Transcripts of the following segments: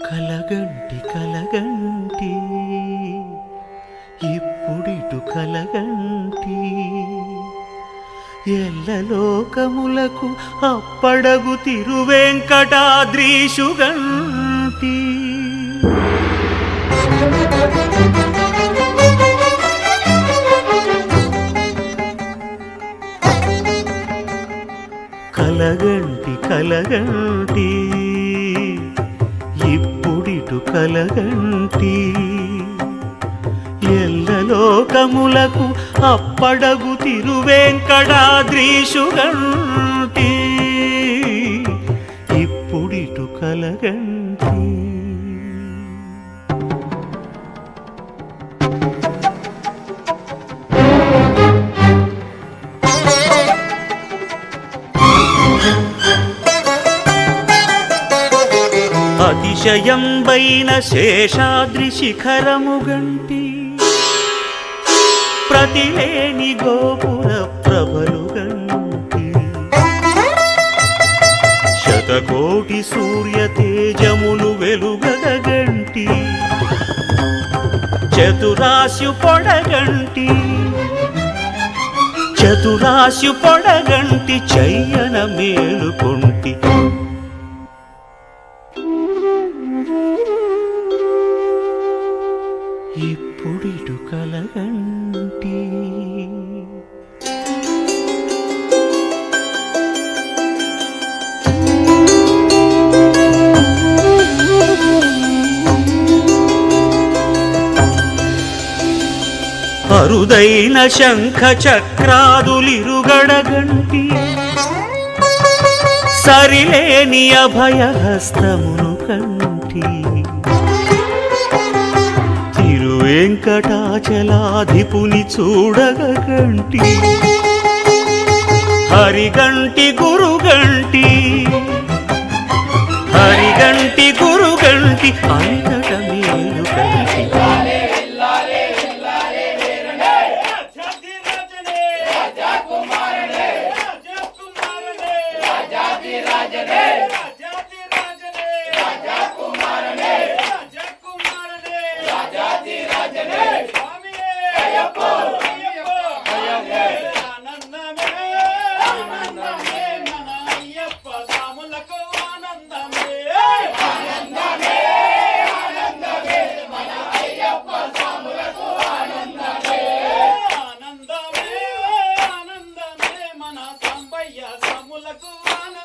కలగంటి కలగంటి ఇప్పుడిటు కలగంటి. ఎల్లలోకములకు అప్పడగు తిరువెంకటాద్రీషుగంటి. కలగంటి కలగంటి ఇప్పుడిటు కలగంటి. ఎల్లలోకములకు అప్పడగు తిరువేంకటాద్రీషుగంటి. ఇప్పుడిటు కలగంటి. అతిశయంబైన శేషాద్రి శిఖరము గంటి. ప్రతిలేని గోపుర ప్రభలు గంటి. శతకోటి సూర్య తేజములు వెలుగగంటి చతురాశు పొడగంటి చతురాశు పొడగంటి చయ్యన మేలుకొంటి. కలగంటి అరుదైన శంఖ చక్రాదులిరుగడగంటి. సరిలేని అభయహస్తమును కంటి. వెంకటాచలాధిపుని తిరువెంకటాచలాధిపుని చూడగంటి హరిగంటి గురుగంటి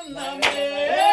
만남에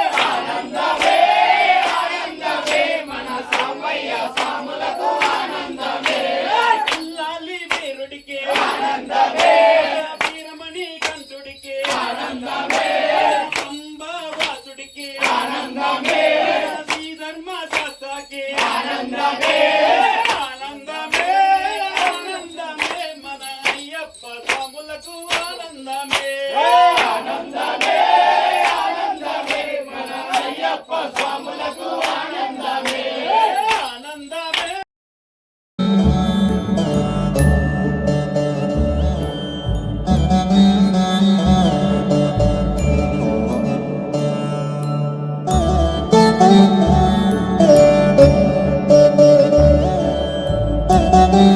Música